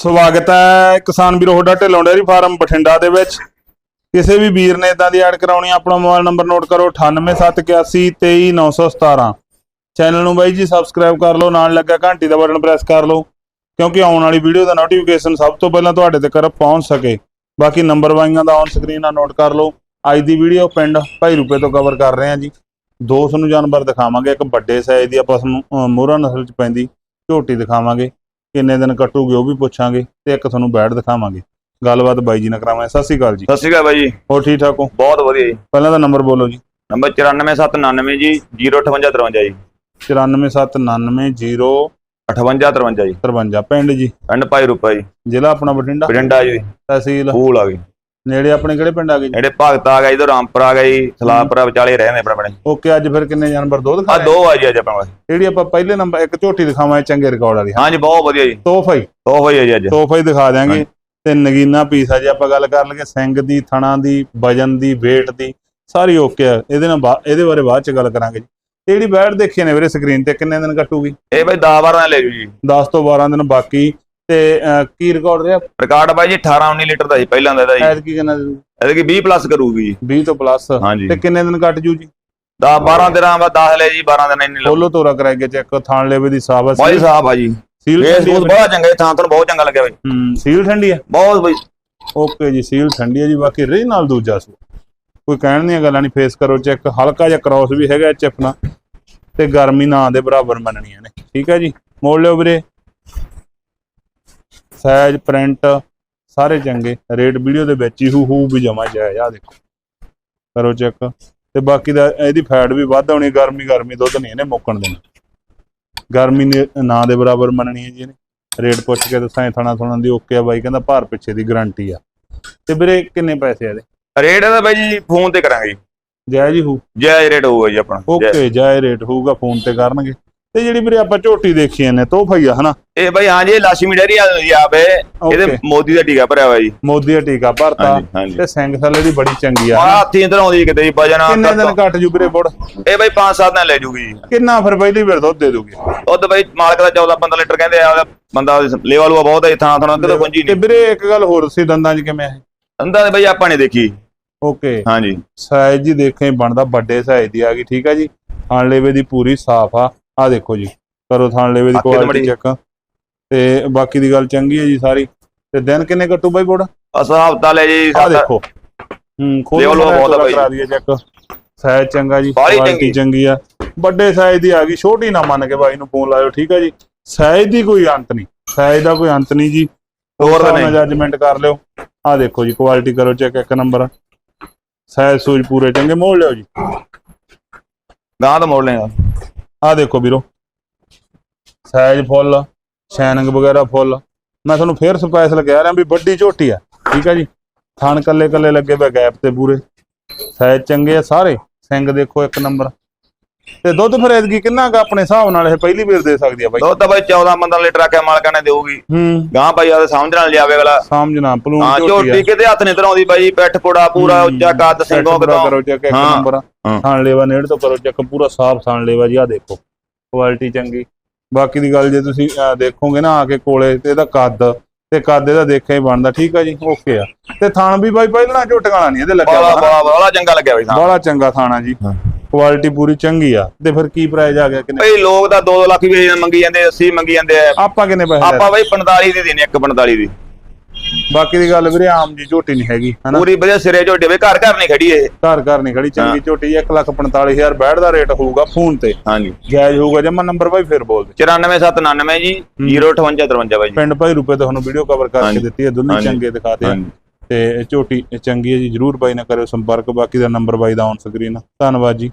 ਸਵਾਗਤ ਹੈ ਕਿਸਾਨ ਵੀਰੋ, ਤੁਹਾਡਾ ਢਿੱਲੋਂ ਡੇਅਰੀ ਫਾਰਮ ਬਠਿੰਡਾ ਦੇ ਵਿੱਚ। ਕਿਸੇ ਵੀ ਵੀਰ ਨੇ ਇਦਾਂ ਦੀ ਐਡ ਕਰਾਉਣੀ ਆਪਣਾ ਮੋਬਾਈਲ ਨੰਬਰ ਨੋਟ ਕਰੋ 9871823917 ਚੈਨਲ ਨੂੰ ਬਾਈ ਜੀ ਸਬਸਕ੍ਰਾਈਬ ਕਰ ਲਓ, ਨਾਲ ਲੱਗਾ ਘੰਟੀ ਦਾ ਬਟਨ ਪ੍ਰੈਸ ਕਰ ਲਓ, ਕਿਉਂਕਿ ਆਉਣ ਵਾਲੀ ਵੀਡੀਓ ਦਾ ਨੋਟੀਫਿਕੇਸ਼ਨ ਸਭ ਤੋਂ ਪਹਿਲਾਂ ਤੁਹਾਡੇ ਤੱਕ ਪਹੁੰਚ ਸਕੇ। ਬਾਕੀ ਨੰਬਰ ਵਾਈਆਂ ਦਾ ਔਨ ਸਕਰੀਨ ਆ ਨੋਟ ਕਰ ਲਓ। ਅੱਜ ਦੀ ਵੀਡੀਓ ਪਿੰਡ ਭਾਈ ਰੂਪੇ ਤੋਂ ਕਵਰ ਕਰ ਰਹੇ ਹਾਂ ਜੀ। ਦੋ ਤੁਹਾਨੂੰ ਜਾਨਵਰ ਦਿਖਾਵਾਂਗੇ, ਇੱਕ ਵੱਡੇ ਸਾਈਜ਼ ਦੀ, ਆਪਾਂ ਤੁਹਾਨੂੰ ਮੋਹਰਾ ਨਸਲ ਚ ਪੈਂਦੀ, ਝੋਟੀ ਦਿਖਾਵਾਂਗੇ। ਕਿੰਨੇ ਦਿਨ ਕੱਟੂਗੀ ਉਹ ਵੀ ਪੁੱਛਾਂਗੇ ਤੇ ਇੱਕ ਤੁਹਾਨੂੰ ਬੈਡ ਦਿਖਾਵਾਂਗੇ। ਗੱਲਬਾਤ ਬਾਈ ਜੀ ਨਾਲ ਕਰਾਵਾਂਗੇ। ਸਤਿ ਸ਼੍ਰੀ ਅਕਾਲ ਜੀ। ਸਤਿ ਸ਼੍ਰੀ ਅਕਾਲ ਬਾਈ ਜੀ। ਹੋਰ ਠੀਕ ਠਾਕ ਹੋ? ਬਹੁਤ ਵਧੀਆ ਜੀ। ਪਹਿਲਾਂ ਦਾ ਨੰਬਰ ਬੋਲੋ ਜੀ। ਨੰਬਰ 94799 ਜੀ 05853 ਜੀ। 947990 5853 ਜੀ। 53 ਪਿੰਡ ਜੀ? ਪਿੰਡ ਭਾਈ ਰੂਪਾ ਜੀ। ਜ਼ਿਲ੍ਹਾ ਆਪਣਾ ਬਠਿੰਡਾ? ਬਠਿੰਡਾ ਜੀ। ਤਹਿਸੀਲ? ਫੂਲ ਆ ਗਈ। ਨੇੜੇ ਆਪਣੇ ਕਿਹੜੇ ਪਿੰਡ ਆ ਗਏ ਜੀ? ਜਿਹੜੇ ਭਗਤ ਆ ਗਏ ਇਧਰ ਰਾਮਪੁਰ ਆ ਗਏ ਜੀ ਸਲਾਪੁਰਾ ਵਿਚਾਲੇ ਰਹਿੰਦੇ ਆਪਣੇ ਆਪਣੇ ਓਕੇ ਅੱਜ ਫਿਰ ਕਿੰਨੇ ਜਾਨਵਰ? ਦੋ ਆ ਦੋ ਆ ਜੀ ਅੱਜ ਆਪਣੇ ਕੋਲ ਜਿਹੜੀ ਆਪਾਂ ਪਹਿਲੇ ਨੰਬਰ ਇੱਕ ਝੋਟੀ ਦਿਖਾਵਾਂਗੇ ਚੰਗੇ ਰਿਕਾਰਡ ਵਾਲੀ। ਹਾਂਜੀ ਬਹੁਤ ਵਧੀਆ ਜੀ। ਤੋਹਫਾ ਹੀ। ਦੋ ਹੋਈ ਆ ਜੀ ਅੱਜ। ਤੋਹਫਾ ਹੀ ਦਿਖਾ ਦਿਆਂਗੇ। ਤੇ ਨਗੀਨਾ ਪੀਸ ਆ ਜੇ ਆਪਾਂ ਗੱਲ ਕਰ ਲਈਏ ਸਿੰਘ ਦੀ ਥਣਾ ਦੀ ਵਜਨ ਦੀ weight ਦੀ ਸਾਰੀ ਓਕੇ ਆ। ਇਹਦੇ ਨਾਲ ਬਾ- ਇਹਦੇ ਬਾਰੇ ਬਾਅਦ ਚ ਗੱਲ ਕਰਾਂਗੇ ਜੀ। ਤੇ ਜਿਹੜੀ ਬੈਡ ਦੇਖੀ ਨੇ ਵੀਰੇ ਸਕਰੀਨ ਤੇ ਕਿੰਨੇ ਦਿਨ ਕੱਟੂਗੀ? ਇਹ ਬਾਈ 10 12 ਲੈ ਜੂ ਜੀ। 10 ਤੋਂ 12 ਦਿਨ ਬਾਕੀ। ਤੇ ਅਹ, ਕੀ ਰਿਕਾਰਡ ਰਿਹਾ? ਰਿਕਾਰਡ ਬਾਈ ਜੀ 18 19 ਲੀਟਰ ਦਾ ਜੀ ਪਹਿਲਾਂ ਦਾ ਇਹਦਾ ਜੀ। ਐਤ ਕੀ ਕਿੰਨਾ ਦਿਨ? ਇਹਦੇ ਕੀ 20 ਪਲੱਸ ਕਰੂਗੀ ਜੀ। 20 ਤੋਂ ਪਲੱਸ ਹਾਂਜੀ। ਤੇ ਕਿੰਨੇ ਦਿਨ ਕੱਟ ਜੂ ਜੀ? 10 12 ਦਿਨਾਂ ਬਾਅਦ 10 ਲੈ ਜੀ 12 ਦਿਨ ਇੰਨੀ ਲਓ ਖੋਲੋ ਤੋਰਾ ਕਰਾਏਗੇ ਚੈੱਕ ਥਾਣ ਲੇਵੇ ਦੀ ਸਾਬਤ ਬਾਈ ਸਾਹਿਬ ਆ ਜੀ। ਸੀਲ ਇਹ ਠੰਡੀ ਸੂਤ ਹੈ ਬਹੁਤ ਚੰਗਾ ਜੀ ਥਾਂ ਤੁਹਾਨੂੰ ਬਹੁਤ ਚੰਗਾ ਲੱਗਿਆ ਬਾਈ। ਹੂੰ ਸੀਲ ਠੰਡੀ ਹੈ ਬਹੁਤ ਬਾਈ। ਓਕੇ ਜੀ ਸੀਲ ਠੰਡੀ ਹੈ ਜੀ ਬਾਕੀ ਰੀ ਨਾਲ ਦੂਜਾ ਸੂ ਕੋਈ ਕਹਿਣ ਦੀਆਂ ਗੱਲਾਂ ਨਹੀਂ ਫੇਸ ਕਰੋ ਚੈੱਕ ਹਲਕਾ ਜਿਹਾ ਕ੍ਰਾਸ ਵੀ ਹੈਗਾ ਚਿਪ ਨਾਲ ਤੇ ਗਰਮੀ ਨਾ ਦੇ ਬਰਾਬਰ ਮੰਨਣੀਆਂ ਨੇ। ਠੀਕ ਹੈ ਜੀ? ਮੋੜ ਲਿਓ ਵੀਰੇ। ਸਾਈਜ਼ ਪ੍ਰਿੰਟ ਸਾਰੇ ਚੰਗੇ। ਰੇਟ ਵੀਡੀਓ ਦੇ ਵਿੱਚ ਹੀ ਹੂ ਹੂ ਵੀ ਜਮਾ ਜਾਇਜ਼ ਆ ਦੇਖੋ। ਕਰੋ ਚੈੱਕ ਤੇ ਬਾਕੀ ਦਾ ਇਹਦੀ ਫੈਟ ਵੀ ਵੱਧ ਆਉਣੀ ਗਰਮੀ ਗਰਮੀ ਦੁੱਧ ਨਹੀਂ ਇਹਨੇ ਮੁੱਕਣ ਦੇਣਾ। ਗਰਮੀ ਨੇ ਨਾ ਦੇ ਬਰਾਬਰ ਮੰਨਣੀ ਹੈ ਜੀ ਇਹਨੇ। ਰੇਟ ਪੁੱਛ ਕੇ ਦੱਸਾਂ ਥਣਾ ਥੁਣਾ ਦੀ ਓਕੇ ਆ ਬਾਈ ਕਹਿੰਦਾ ਭਾਰ ਪਿੱਛੇ ਦੀ ਗਾਰੰਟੀ ਆ। ਤੇ ਵੀਰੇ ਕਿੰਨੇ ਪੈਸੇ ਆ ਇਹਦੇ? ਰੇਟ ਇਹਦਾ ਬਾਈ ਜੀ ਫੋਨ ਤੇ ਕਰਾਂਗੇ। ਜੀ ਜਾਇਜ਼ ਹੀ ਹੋਊ। ਜਾਇਜ਼ ਰੇਟ ਹੋਊਗਾ ਜੀ ਆਪਣਾ। ਓਕੇ ਜਾਇਜ਼। ਰੇਟ ਹੋਊਗਾ ਫੋਨ ਤੇ ਕਰਨਗੇ। ਤੇ ਜਿਹੜੀ ਵੀਰੇ ਆਪਾਂ ਝੋਟੀ ਦੇਖੀ ਨੇ ਤੋਹਫਾ ਹੀ ਆ ਹਨਾ? ਇਹ ਬਾਈ ਹਾਂ ਜੀ ਇਹ ਲਾਸ਼ਮੀ ਡੈਰੀ ਆ ਜੀ ਆਪੇ ਇਹਦੇ ਓਕੇ ਮੋਦੀ ਦਾ ਟੀਕਾ ਭਰਿਆ ਹੋਇਆ ਜੀ। ਮੋਦੀ ਦਾ ਟੀਕਾ ਭਰਤਾ ਤੇ ਸਿੰਘ ਥੱਲੇ ਦੀ ਬੜੀ ਚੰਗੀ ਆ ਆ ਹਾਥੀ ਅੰਦਰ ਆਉਂਦੀ ਕਿਤੇ ਜੀ ਵਜਨ ਕਿੰਨੇ ਦਿਨ ਘੱਟ ਜੂ ਵੀਰੇ ਬੁੜ ਇਹ ਬਾਈ 5-7 ਦਿਨ ਲੈ ਜੂਗੀ ਜੀ। ਕਿੰਨਾ ਫਿਰ ਪਹਿਲੀ ਵਾਰ ਦੁੱਧ ਦੇ ਦੂਗੀ? ਦੁੱਧ ਬਾਈ ਮਾਲਕ ਦਾ 14-15 ਲੀਟਰ ਕਹਿੰਦੇ ਆ ਬੰਦਾ ਲੇਵਲ ਉਹ ਬਹੁਤ ਹੈ ਥਾਂ ਥਾਂ ਕਿਤੇ ਪੁੰਜੀ ਤੇ ਨਹੀਂ ਵੀਰੇ ਇੱਕ ਗੱਲ ਹੋਰ ਸੀ ਦੰਦਾਂ 'ਚ ਕਿਵੇਂ ਹੈ ਅੰਦਾ ਦੇ ਬਾਈ ਆਪਾਂ ਨੇ ਦੇਖੀ। ਓਕੇ ਹਾਂਜੀ। ਸਾਈਜ਼ ਜੀ ਦੇਖੇ ਬਣਦਾ ਵੱਡੇ ਸਾਈਜ਼ ਦੀ ਆ ਗਈ ਠੀਕ ਆ ਜੀ? ਥਾਣ ਲੇਵੇ ਦੀ ਪੂਰੀ ਸਾਫ਼ ਆ। ਆ ਦੇਖੋ ਜੀ ਕਰੋ ਥਾਣ ਲੇਵੇ ਦੀ ਕੁਆਲਿਟੀ ਚੈੱਕ ਤੇ ਬਾਕੀ ਦੀ ਗੱਲ ਚੰਗੀ ਹੈ ਜੀ ਸਾਰੀ। ਤੇ ਦਿਨ ਕਿੰਨੇ ਕੱਟੂ ਬਾਈ ਬੋੜਾ ਅਸਾ ਹਫਤਾ ਲੈ ਜੀ ਆ ਦੇਖੋ। ਹੂੰ ਖੋਲ Level ਬਹੁਤ ਆ ਬਾਈ। ਕਰਾ ਦਈਏ ਚੈੱਕ ਸਾਈਜ਼ ਚੰਗਾ ਜੀ ਕੁਆਲਿਟੀ ਚੰਗੀ। ਆ। ਵੱਡੇ ਸਾਈਜ਼ ਦੀ ਆ ਗਈ ਛੋਟੀ ਨਾ ਮੰਨ ਕੇ ਬਾਈ ਨੂੰ ਫੋਨ ਲਾਇਓ ਠੀਕ ਆ ਜੀ। ਸਾਈਜ਼ ਦੀ ਕੋਈ ਅੰਤ ਨਹੀਂ ਸਾਈਜ਼ ਦਾ ਕੋਈ ਅੰਤ ਨਹੀਂ ਜੀ। ਹੋਰ ਤਾਂ ਨਹੀਂ। ਜੱਜਮੈਂਟ ਕਰ ਲਿਓ। ਆ ਦੇਖੋ ਜੀ ਕੁਆਲਿਟੀ ਕਰੋ ਚੈੱਕ ਇੱਕ ਨੰਬਰ ਸਾਈਜ਼ ਸੂਜ ਪੂਰੇ ਚੰਗੇ ਮੋੜ ਲਿਓ ਜੀ। ਗਾਂ ਤਾਂ ਮੋੜ ਲੈਗਾ ਆ ਦੇਖੋ ਵੀਰੋ। ਸਾਈਜ਼ ਫੁੱਲ ਸ਼ਾਈਨਿੰਗ ਵਗੈਰਾ ਫੁੱਲ। ਮੈਂ ਤੁਹਾਨੂੰ ਫੇਰ ਸਪੈਸ਼ਲ ਕਹਿ ਰਿਹਾ ਵੀ ਵੱਡੀ ਝੋਟੀ ਆ ਠੀਕ ਆ ਜੀ? ਥਣ ਕੱਲੇ ਕੱਲੇ ਲੱਗੇ ਪਏ ਗੈਪ ਤੇ ਪੂਰੇ। ਸਾਈਜ਼ ਚੰਗੇ ਆ ਸਾਰੇ। ਸਿੰਘ ਦੇਖੋ ਇੱਕ ਨੰਬਰ ਤੇ ਦੁੱਧ ਫਿਰ ਐਤਕੀ ਕਿੰਨਾ ਕ ਆਪਣੇ ਹਿਸਾਬ ਨਾਲ ਇਹ ਪਹਿਲੀ ਵਾਰ ਦੇ ਸਕਦੀ ਆ ਬਾਈ? ਦੁੱਧ ਤਾਂ ਬਾਈ 14-15 ਲੀਟਰ ਆਕੇ ਮਾਲਕਾਂ ਨੇ ਦੇਊਗੀ। ਹੂੰ। ਗਾਂ ਬਾਈ ਆ ਸਮਝ ਨਾਲ ਲਿਆਵੇ ਅਗਲਾ। ਸਮਝਣਾ ਪਲੂਨ ਹਾਂ ਝੋਟੀ ਆ। ਕਿਤੇ ਹੱਥ ਨਹੀਂ ਧਰਾਉਂਦੀ ਬਾਈ। ਪਿੱਠ ਪੁੜਾ ਪੂਰਾ ਉੱਚਾ ਕੱਦ ਸਿੰਘੋਂ ਕਰੋ ਚੈੱਕ ਇੱਕ ਨੰਬਰ। ਥਾਣ ਲੇਵਾ ਨੇੜ ਤੋਂ ਕਰੋ ਚੈੱਕ ਪੂਰਾ ਸਾਫ਼ ਥਾਣ ਲੇਵਾ ਜੀ ਆ ਦੇਖੋ। ਕੁਆਲਿਟੀ ਚੰਗੀ। ਬਾਕੀ ਦੀ ਗੱਲ ਜੇ ਤੁਸੀਂ ਦੇਖੋਗੇ ਨਾ ਆ ਕੇ ਕੋਲੇ ਤੇ ਇਹਦਾ ਕੱਦ ਤੇ ਕੱਦ ਇਹਦਾ ਦੇਖਿਆ ਹੀ ਬਣਦਾ ਠੀਕ ਆ ਜੀ? ਓਕੇ ਆ। ਤੇ ਥਾਣ ਵੀ ਬਾਈ ਪਹਿਲਾਂ ਝੋਟੀਆਂ ਵਾਲਾ ਨਹੀਂ ਇਹਦੇ ਲੱਗਿਆ ਬਾਲਾ ਬਾਲਾ ਚੰਗਾ ਲੱਗਿਆ ਬਾਈ ਸਾਨੂੰ ਬੜਾ ਚੰਗਾ ਥਾਣਾ ਜੀ। ਕੁਆਲਿਟੀ ਪੂਰੀ ਚੰਗੀ ਆ। ਤੇ ਫਿਰ ਕੀ ਪ੍ਰਾਈਸ ਆ ਗਿਆ ਕਿੰਨੇ? ਬਈ ਲੋਕ ਤਾਂ 2 ਲੱਖ ਵੀ ਮੰਗੀ ਜਾਂਦੇ 80 ਮੰਗੀ ਜਾਂਦੇ ਆ। ਆਪਾਂ ਕਿੰਨੇ ਪੈਸੇ ਆਪਾਂ ਬਈ 45 ਦੀ ਦੇਣੀ ਇੱਕ 45 ਦੀ। ਬਾਕੀ ਦੀ ਗੱਲ ਵੀਰੇ ਆਮ ਜੀ ਝੋਟੀ ਨਹੀਂ ਹੈਗੀ ਹਨਾ? ਪੂਰੀ ਵਧੀਆ ਸਿਰੇ ਝੋਟੇ ਬਈ ਘਰ ਘਰ ਨਹੀਂ ਖੜੀ ਇਹ। ਘਰ ਘਰ ਨਹੀਂ ਖੜੀ ਚੰਗੀ ਝੋਟੀ 145000 ਬੈਠ ਦਾ ਰੇਟ ਹੋਊਗਾ ਫੋਨ ਤੇ। ਹਾਂਜੀ। ਜਾਇਜ਼ ਹੋਊਗਾ ਜਮਾ ਨੰਬਰ ਬਾਈ ਫਿਰ ਬੋਲ ਦੇ। 94799 ਜੀ 05853 ਬਾਈ ਪਿੰਡ ਭਾਈ ਰੁਪਏ ਤੁਹਾਨੂੰ ਵੀਡੀਓ ਕਵਰ ਕਰਕੇ। ਦਿੱਤੀ ਹੈ ਦੋਨੇ। ਚੰਗੇ ਦਿਖਾਤੇ ਤੇ ਝੋਟੀ ਚੰਗੀ ਹੈ ਜੀ ਜਰੂਰ ਬਾਈ ਨਾਲ ਕਰਿਓ ਸੰਪਰਕ ਬਾਕੀ ਦਾ ਨੰਬਰ ਬਾਈ ਦਾ ਔਨ ਸਕਰੀਨ ਧੰਨਵਾਦ ਜੀ।